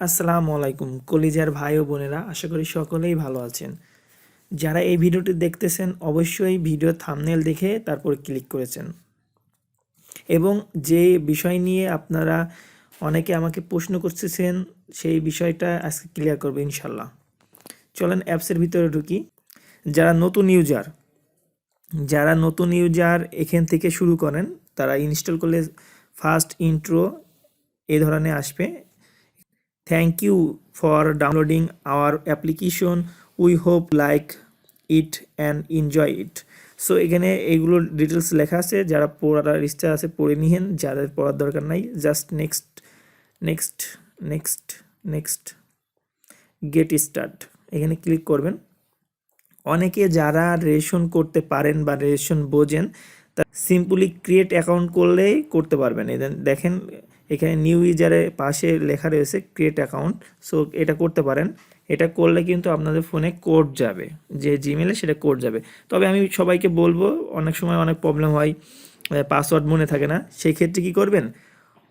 আসসালামু আলাইকুম, কলিজার ভাই ও বোনেরা, আশা করি সকলেই ভালো আছেন। যারা এই ভিডিওটি দেখতেছেন, অবশ্যই ভিডিও থামনেল দেখে তারপর ক্লিক করেছেন। এবং যে বিষয় নিয়ে আপনারা অনেকে আমাকে প্রশ্ন করতেছেন, সেই বিষয়টা আজকে ক্লিয়ার করব ইনশাল্লাহ। চলেন অ্যাপসের ভিতরে ঢুকি। যারা নতুন ইউজার যারা নতুন ইউজার এখান থেকে শুরু করেন, তারা ইনস্টল করলে ফার্স্ট ইন্ট্রো এই ধরনের আসবে। Thank you for downloading our application we hope like it and enjoy it so এখানে এইগুলো ডিটেলস লেখা আছে। যারা পড়ার ইচ্ছা আছে, পড়ে নিহেন যাদের পড়ার দরকার নাই just next next next next get start এখানে ক্লিক করবেন। অনেকে যারা রেশন করতে পারেন বা রেশন বোঝেন, তা সিম্পলি ক্রিয়েট অ্যাকাউন্ট করলেই করতে পারবেন। দেখেন এখানে নিউ ইউজারের পাশে লেখা রয়েছে ক্রিয়েট অ্যাকাউন্ট সো এটা করতে পারেন। এটা করলে কিন্তু আপনাদের ফোনে কোড যাবে। যে জিমেলে সেটা কোড যাবে। তবে আমি সবাইকে বলব, অনেক সময় অনেক প্রবলেম হয় পাসওয়ার্ড মনে থাকে না। সেই ক্ষেত্রে কী করবেন?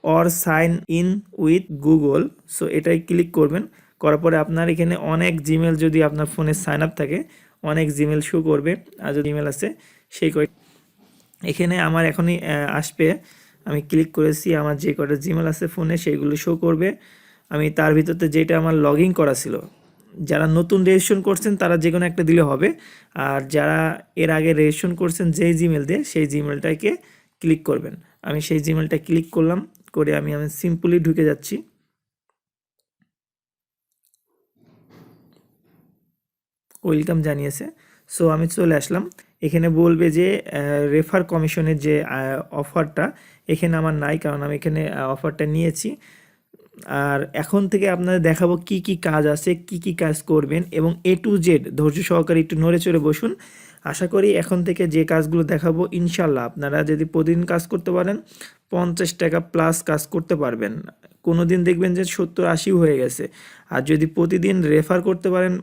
Or sign in with Google so এটাই ক্লিক করবেন। করার পরে আপনার এখানে অনেক জিমেল যদি আপনার ফোনে সাইন আপ থাকে, অনেক জিমেল শো করবে। আর যদি ইমেল আছে, সেই কয় এখানে আমার এখনই আসবে। আমি ক্লিক করেছি, আমার যে কটা জিমেল আছে ফোনে সেইগুলো শো করবে। আমি তার ভিতরতে যেটা আমার লগ ইন করা ছিল, যারা নতুন রেজিস্ট্রেশন করছেন তারা যে কোনো একটা দিলে হবে। আর যারা এর আগে রেজিস্ট্রেশন করছেন যেই জিমেল দিয়ে, সেই জিমেলটাকে ক্লিক করবেন। আমি সেই জিমেলটা ক্লিক করলাম, করে আমি আমি সিম্পলি ঢুকে যাচ্ছি। ওয়েলকাম জানিয়েছে। সো আমি চলে আসলাম। এখানে বলবে যে রেফার কমিশনের যে অফারটা এখানে আমার নাই, কারণ আমি এখানে অফারটা নিয়েছি। আর এখন থেকে আপনাদের দেখাবো কি কি কাজ আছে, কি কি কাজ করবেন, এবং এ টু জেড ধৈর্য সহকারে একটু নড়ে চড়ে বসুন। আশা করি এখন থেকে যে কাজগুলো দেখাবো ইনশাল্লাহ আপনারা যদি প্রতিদিন কাজ করতে পারেন, পঞ্চাশ টাকা প্লাস কাজ করতে পারবেন। কোনো দিন দেখবেন যে সত্তর আশিও হয়ে গেছে। আর যদি প্রতিদিন রেফার করতে পারেন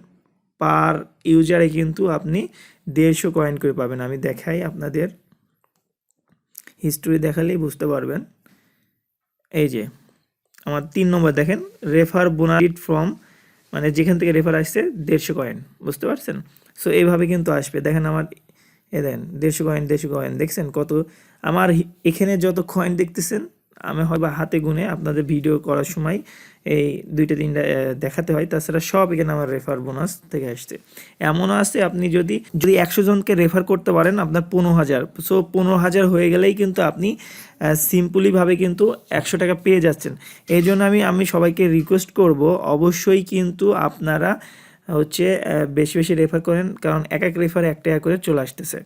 পার ইউজারে কিন্তু আপনি দেড়শো কয়েন করে পাবেন। আমি দেখাই আপনাদের হিস্টোরি দেখালেই বুঝতে পারবেন। এই যে, আমার তিন নম্বর দেখেন রেফার বোনারিট ফ্রম মানে যেখান থেকে রেফার আসছে, দেড়শো কয়েন বুঝতে পারছেন? সো এইভাবে কিন্তু আসবে। দেখেন আমার এ দেন, দেড়শো কয়েন দেড়শো কয়েন দেখছেন কত? আমার এখানে যত কয়েন দেখতেছেন আমি হয়তো হাতে গুনে আপনাদের ভিডিও করার সময় এই দুইটা তিনটা দেখাতে হয়। তাছাড়া সব এখানে আমার রেফার বোনাস থেকে আসছে। এমনও আছে আপনি যদি যদি একশো জনকে রেফার করতে পারেন, আপনার পনেরো হাজার। সো পনেরো হাজার হয়ে গেলেই কিন্তু আপনি সিম্পলিভাবে কিন্তু একশো টাকা পেয়ে যাচ্ছেন। এই জন্য আমি আমি সবাইকে রিকোয়েস্ট করব, অবশ্যই কিন্তু আপনারা হচ্ছে বেশি বেশি রেফার করেন, কারণ এক এক রেফার এক টাকা করে চলে আসতেছে।